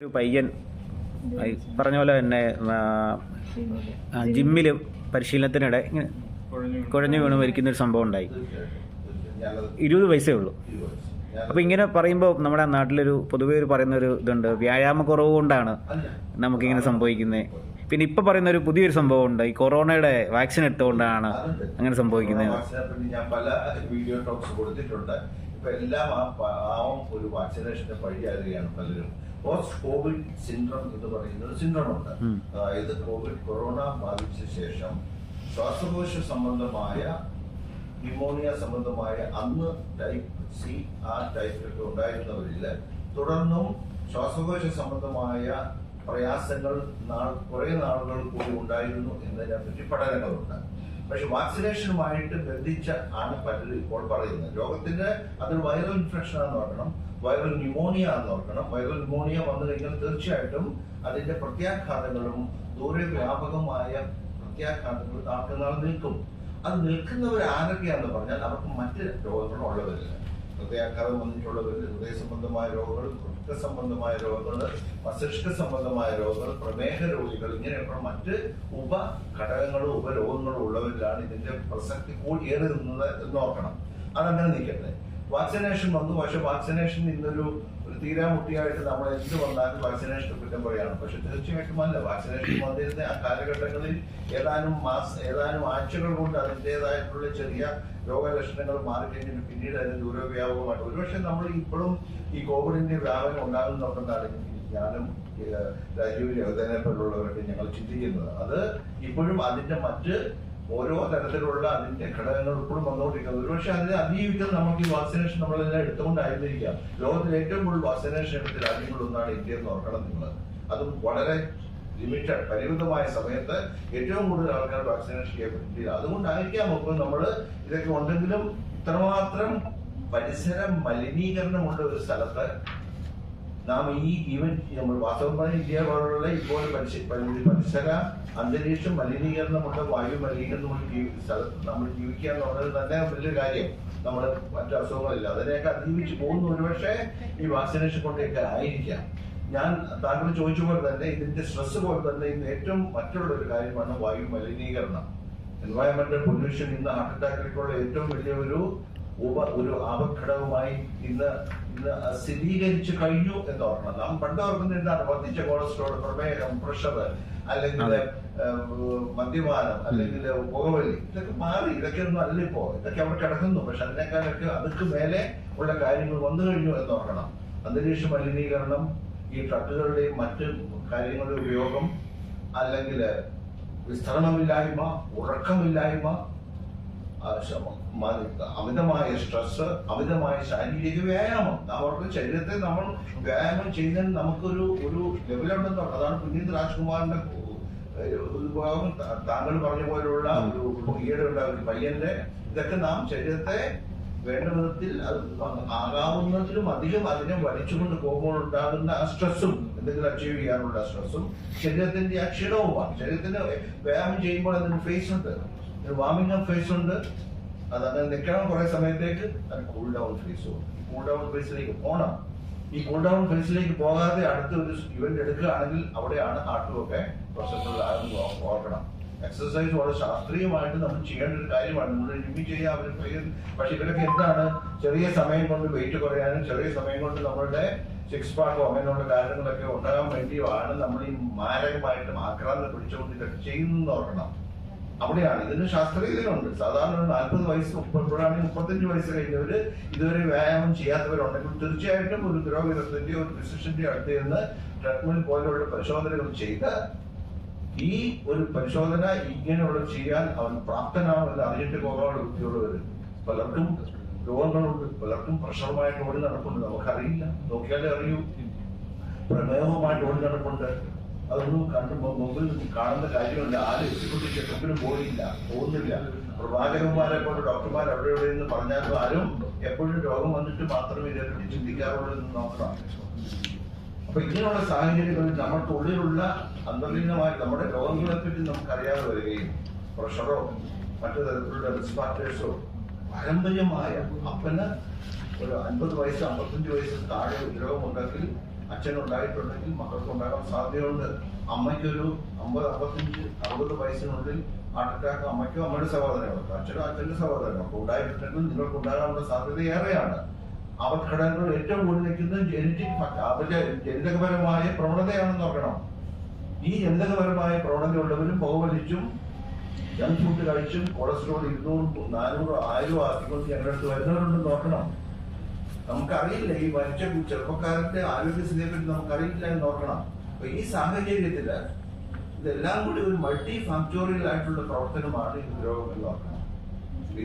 ഒരു പയ്യൻ. പറഞ്ഞ പോലെ തന്നെ ജിമ്മിൽ പരിശീലനത്തിനിടെ ഇങ്ങനെ കുഴഞ്ഞു വീണ് മരിക്കുന്ന ഒരു സംഭവം ഉണ്ടായി. ഇരുപത് പൈസയേ ഉള്ളൂ. അപ്പോൾ ഇങ്ങനെ പറയുമ്പോൾ നമ്മുടെ നാട്ടിലൊരു പൊതുവേ ഒരു പറയുന്ന ഒരു ഇതുണ്ട് വ്യായാമ കുറവ് കൊണ്ടാണ് നമുക്കിങ്ങനെ സംഭവിക്കുന്നത് പിന്നെ ഇപ്പോൾ പറയുന്ന ഒരു പുതിയൊരു സംഭവം ഉണ്ട് ഈ കൊറോണയുടെ വാക്സിൻ എടുത്തുകൊണ്ടാണ് അങ്ങനെ സംഭവിക്കുന്നത് ഇപ്പൊ എല്ലാം ആ പാവം ഒരു വാക്സിനേഷന്റെ വഴിയാകുകയാണ് പലരും. പോസ്റ്റ് കോവിഡ് സിൻഡ്രം എന്ന് പറയുന്ന ഒരു സിൻഡ്രം ഉണ്ട്. അതായത് കോവിഡ് കൊറോണ ബാധിച്ച ശേഷം ശ്വാസകോശ സംബന്ധമായ ന്യൂമോണിയ സംബന്ധമായ അന്ന് ടൈപ്പ് സി ആ ടൈപ്പിലൊക്കെ ഉണ്ടായിരുന്നവരിൽ തുടർന്നും ശ്വാസകോശ സംബന്ധമായ പ്രയാസങ്ങൾ നാൾ കുറെ നാളുകൾ കൂടി ഉണ്ടായിരുന്നു എന്നതിനെ പറ്റി പഠനങ്ങളുണ്ട്. പക്ഷെ വാക്സിനേഷനുമായിട്ട് ബന്ധിച്ച ആണ് പലരും ഇപ്പോൾ പറയുന്നത്. രോഗത്തിന്റെ അതൊരു വൈറൽ ഇൻഫെക്ഷൻ ആണെന്ന് ഓർക്കണം വൈറൽ ന്യൂമോണിയ ആണെന്ന് ഓർക്കണം. വൈറൽ ന്യൂമോണിയ വന്നു കഴിഞ്ഞാൽ തീർച്ചയായിട്ടും അതിന്റെ പ്രത്യാഘാതങ്ങളും ദൂരെ വ്യാപകമായ പ്രത്യാഘാതങ്ങളും നാൾക്കുനാൾ നിൽക്കും അത് നിൽക്കുന്നവർ ആരൊക്കെയാണെന്ന് പറഞ്ഞാൽ അവർക്ക് മറ്റ് രോഗങ്ങളും ഉള്ളവരില്ല ഹൃദയാഘാതം വന്നിട്ടുള്ളവരിൽ ഹൃദയ സംബന്ധമായ രോഗങ്ങൾ വൃക്ക സംബന്ധമായ രോഗങ്ങൾ മസ്തിഷ്ക സംബന്ധമായ രോഗങ്ങൾ പ്രമേഹ രോഗികൾ ഇങ്ങനെയൊക്കെ മറ്റ് ഉപ ഘടകങ്ങളും ഉപരോഗങ്ങളും ഉള്ളവരിലാണ് ഇതിന്റെ പ്രസക്തി കൂടിയേറി നിന്നത് എന്ന് ഓർക്കണം അതങ്ങനെ നിൽക്കട്ടെ. വാക്സിനേഷൻ വന്നു. പക്ഷെ വാക്സിനേഷൻ ഇന്നൊരു ഒരു തീരാമുട്ടിയായിട്ട് നമ്മൾ എന്ത് വന്നാലും വാക്സിനേഷൻ കുറ്റം പറയാണ്. പക്ഷെ തീർച്ചയായിട്ടും അല്ല വാക്സിനേഷൻ വന്നിരുന്ന ആ കാലഘട്ടങ്ങളിൽ ഏതാനും മാസ ഏതാനും ആഴ്ചകൾ കൊണ്ട് അതിന്റെതായിട്ടുള്ള ചെറിയ രോഗലക്ഷണങ്ങൾ മാറിക്കഴിഞ്ഞിട്ട് പിന്നീട് അതിന് ദൂരവ്യാപകമായിട്ട് ഒരുപക്ഷെ നമ്മൾ ഇപ്പോഴും ഈ കോവിഡിന്റെ വ്യാപനം ഉണ്ടാകുന്നുണ്ടെന്നാണ് ഞാനും രാജീവ് രവതനെ പോലുള്ളവരൊക്കെ ഞങ്ങൾ ചിന്തിക്കുന്നത്. അത് ഇപ്പോഴും അതിന്റെ മറ്റ് ഓരോ തരത്തിലുള്ള അതിന്റെ ഘടകങ്ങൾ ഇപ്പോഴും വന്നുകൊണ്ടിരിക്കുന്നത്. ഒരുപക്ഷെ അതിനെ അതിജീവിക്കാൻ നമുക്ക് ഈ വാക്സിനേഷൻ നമ്മളെല്ലാം എടുത്തുകൊണ്ടായിരുന്നിരിക്കാം. ലോകത്തിൽ ഏറ്റവും കൂടുതൽ വാക്സിനേഷൻ എടുത്ത രാജ്യങ്ങളൊന്നാണ് ഇന്ത്യ എന്ന് ഓർക്കണം നിങ്ങൾ. അതും വളരെ ലിമിറ്റഡ് പരിമിതമായ സമയത്ത് ഏറ്റവും കൂടുതൽ ആൾക്കാർ വാക്സിനേഷൻ ചെയ്യപ്പെട്ടില്ല അതുകൊണ്ടായിരിക്കാം ഇപ്പം നമ്മൾ ഇതൊക്കെ ഉണ്ടെങ്കിലും ഇത്രമാത്രം പരിസര മലിനീകരണമുള്ള ഒരു സ്ഥലത്ത് നാം ഈ ഈവൻ നമ്മൾ വാസ്തവമായി ഇന്ത്യ പോലുള്ള ഇപ്പോൾ പരിസര അന്തരീക്ഷം മലിനീകരണമുണ്ട് വായു മലിനീകരണം നമ്മൾ ജീവിക്കുക എന്നുള്ളത് തന്നെ വലിയൊരു കാര്യം. നമ്മൾ മറ്റു അസുഖങ്ങളില്ല. അതിനെയൊക്കെ അതിജീവിച്ച് പോകുന്ന ഒരുപക്ഷെ ഈ വാക്സിനേഷൻ കൊണ്ടൊക്കെ ആയിരിക്കാം. ഞാൻ താങ്കൾ ചോദിച്ച പോലെ തന്നെ ഇതിന്റെ സ്ട്രെസ് പോലെ തന്നെ ഇന്ന് ഏറ്റവും മറ്റുള്ള ഒരു കാര്യമാണ് വായു മലിനീകരണം. എൻവയറമെന്റൽ പൊല്യൂഷൻ ഇന്ന് ഹാർട്ട് അറ്റാക്കിലേക്കുള്ള ഏറ്റവും വലിയ ഒരു ഉപ ഒരു ആപഘടകമായി ഇന്ന് ഇന്ന് സ്ഥിരീകരിച്ചു കഴിഞ്ഞു എന്ന് ഓർക്കണം. നാം പണ്ട് ഓർക്കുന്നത് എന്താണ്? വർദ്ധിച്ച കൊളസ്ട്രോൾ പ്രമേഹം പ്രഷർ അല്ലെങ്കിൽ. മദ്യപാനം അല്ലെങ്കിൽ പുകവലി ഇതൊക്കെ മാറി. ഇതൊക്കെ ഒന്നും അല്ല ഇപ്പോ. ഇതൊക്കെ അവിടെ കിടക്കുന്നു. പക്ഷെ അതിനേക്കാളൊക്കെ അതൊക്കെ മേലെ ഉള്ള കാര്യങ്ങൾ വന്നു കഴിഞ്ഞു എന്ന് ഓർക്കണം. അന്തരീക്ഷ മലിനീകരണം ഈ ട്രക്കുകളുടെയും മറ്റ് കാര്യങ്ങളുടെ ഉപയോഗം അല്ലെങ്കിൽ വിസ്തരണമില്ലായ്മ ഉറക്കമില്ലായ്മ അമിതമായ സ്ട്രെസ് അമിതമായ ശാരീരിക വ്യായാമം. അവർക്ക് ശരീരത്തെ നമ്മൾ വ്യായാമം ചെയ്യുന്നതിന് നമുക്കൊരു ഒരു ലെവലുണ്ടെന്ന് പറഞ്ഞു അതാണ് പുനീത് രാജ്കുമാറിന്റെ ഒരു താങ്കൾ പറഞ്ഞ പോലുള്ള ഒരു ഈയിടെ ഉള്ള ഒരു പയ്യന്റെ ഇതൊക്കെ നാം ശരീരത്തെ വേണ്ട വിധത്തിൽ ആകാവുന്നതിലും അധികം അതിനെ വലിച്ചുകൊണ്ട് പോകുമ്പോൾ ഉണ്ടാകുന്ന ആ സ്ട്രെസ്സും എന്തെങ്കിലും അച്ചീവ് ചെയ്യാനുള്ള സ്ട്രെസ്സും ശരീരത്തിന്റെ ആ ക്ഷീണവുമാണ്. ശരീരത്തിന് വ്യായാമം ചെയ്യുമ്പോൾ അതിന് ഫേസ് ഉണ്ട്. വാമിംഗ് അപ്പ് ഫേസ് ഉണ്ട്. അത് അങ്ങനെ നിൽക്കണം കുറെ സമയത്തേക്ക് അത് കൂൾ ഡൗൺ ഫേസും കൂൾ ഡൗൺ ഫേസിലേക്ക് പോകണം ഈ കൂൾ ഡൗൺ ഫേസിലേക്ക് പോകാതെ അടുത്ത ഒരു ഇവന്റ് എടുക്കുകയാണെങ്കിൽ അവിടെയാണ് ഹാർട്ടും ഒക്കെ പ്രശ്നങ്ങളിലാകുന്നു ഓർക്കണം. എക്സസൈസ് വളരെ ശാസ്ത്രീയമായിട്ട് നമ്മൾ ചെയ്യേണ്ട ഒരു കാര്യമാണ്. നമ്മൾ ജിമ്മി ചെയ്യാൻ അവർ പക്ഷെ ഇവരൊക്കെ എന്താണ്? ചെറിയ സമയം കൊണ്ട് വെയിറ്റ് കുറയാനും ചെറിയ സമയം കൊണ്ട് നമ്മളുടെ സിക്സ് പാക്കോ അങ്ങനെയുള്ള കാര്യങ്ങളൊക്കെ ഉണ്ടാകാൻ വേണ്ടിയാണ് നമ്മൾ ഈ മാരകമായിട്ട് ആക്രാന്തം പിടിച്ചുകൊണ്ട് ഇതൊക്കെ ചെയ്യുന്നു ഓർക്കണം. അവിടെയാണ്. ഇതിന് ശാസ്ത്രീയതയുണ്ട് സാധാരണ നാൽപ്പത് വയസ്സ് ഇപ്പോഴാണെങ്കിൽ മുപ്പത്തഞ്ച് വയസ്സ് കഴിഞ്ഞവര് ഇതുവരെ വ്യായാമം ചെയ്യാത്തവരുണ്ടെങ്കിൽ തീർച്ചയായിട്ടും ഒരു പുരോഗതിന്റെ ഒരു ഫിസിഷ്യന്റെ അടുത്ത് നിന്ന് ട്രെഡ്മിൽ പോലെയുള്ള പരിശോധനകൾ ചെയ്ത് ഈ ഒരു പരിശോധന ഇങ്ങനെയുള്ള ചെയ്യാൻ അവൻ പ്രാപ്തനാണെന്ന് അറിഞ്ഞിട്ട് പോകാനുള്ള വ്യക്തിയുള്ളവര് പലർക്കും രോഗങ്ങളുണ്ട്. പലർക്കും പ്രഷറുമായിട്ട് ഓടി നടപ്പുണ്ട്. നമുക്കറിയില്ല. നോക്കിയാലേ അറിയൂ. പ്രമേഹവുമായിട്ട് ഓടി നടപ്പുണ്ട്. അതൊന്നും കണ്ടു മുമ്പിൽ കാണുന്ന കാര്യമല്ല. ആരും എക്സിക്യൂട്ടീവ് ചെക്കപ്പിന് പോയില്ല പോകുന്നില്ല. പ്രവാചകന്മാരെ കൊണ്ട് ഡോക്ടർമാർ അവിടെ ഇവിടെ എന്ന് പറഞ്ഞാലും ആരും എപ്പോഴും രോഗം വന്നിട്ട് മാത്രമേ ഇതിനെപ്പറ്റി ചിന്തിക്കാറുള്ളൂ എന്ന് നോക്കണം അപ്പൊ ഇങ്ങനെയുള്ള സാഹചര്യങ്ങളിൽ നമ്മുടെ ഉള്ളിലുള്ള അന്തർലീനമായ നമ്മുടെ രോഗങ്ങളെ പറ്റി നമുക്കറിയാതെ വരികയും പ്രഷറോ മറ്റു തരത്തിലുള്ള റിസ്ക് ഫാക്ടേഴ്സോ പാരമ്പര്യമായ അപ്പന് ഒരു അൻപത് വയസ്സ് അമ്പത്തഞ്ച് വയസ്സ് താഴെ രോഗമുണ്ടെങ്കിൽ അച്ഛനുണ്ടായിട്ടുണ്ടെങ്കിൽ മക്കൾക്ക് ഉണ്ടാകാൻ സാധ്യതയുണ്ട്. അമ്മയ്ക്കൊരു അമ്പത് അമ്പത്തഞ്ച് അറുപത് വയസ്സിനുള്ളിൽ ഹാർട്ട് അറ്റാക്ക് അമ്മയ്ക്കോ അമ്മയുടെ സഹോദരങ്ങൾക്ക് അച്ഛനോ അച്ഛന്റെ സഹോദരങ്ങൾക്ക് ഉണ്ടായിട്ടുണ്ടെങ്കിൽ നിങ്ങൾക്ക് ഉണ്ടാകാനുള്ള സാധ്യത ഏറെയാണ്. അവർ ഘടകങ്ങൾ ഏറ്റവും കൂടുതൽ നിൽക്കുന്നത് ജനറ്റിക് അവരുടെ ജനിതകപരമായ പ്രവണതയാണെന്ന് നോക്കണം ഈ ജനിതകപരമായ പ്രവണതയുള്ളവരും പുകവലിച്ചും ജങ്ക് ഫുഡ് കഴിച്ചും കൊളസ്ട്രോൾ ഇരുന്നൂറും നാനൂറും ആയിരം ആക്കിക്കൊണ്ട് ഞങ്ങളുടെ അടുത്ത് വരുന്നവരുണ്ടെന്ന് നോക്കണം നമുക്കറിയില്ല ഈ മരിച്ച ചെറുപ്പക്കാരന്റെ ആരോഗ്യസ്ഥിതിയെ പറ്റി നമുക്കറിയില്ല എന്ന് നോക്കണം അപ്പൊ ഈ സാഹചര്യത്തിൽ ഇതെല്ലാം കൂടി ഒരു മൾട്ടി ഫാക്ടോറിയൽ ആയിട്ടുള്ള പ്രവർത്തനമാണ് ഈ രോഗം എന്ന്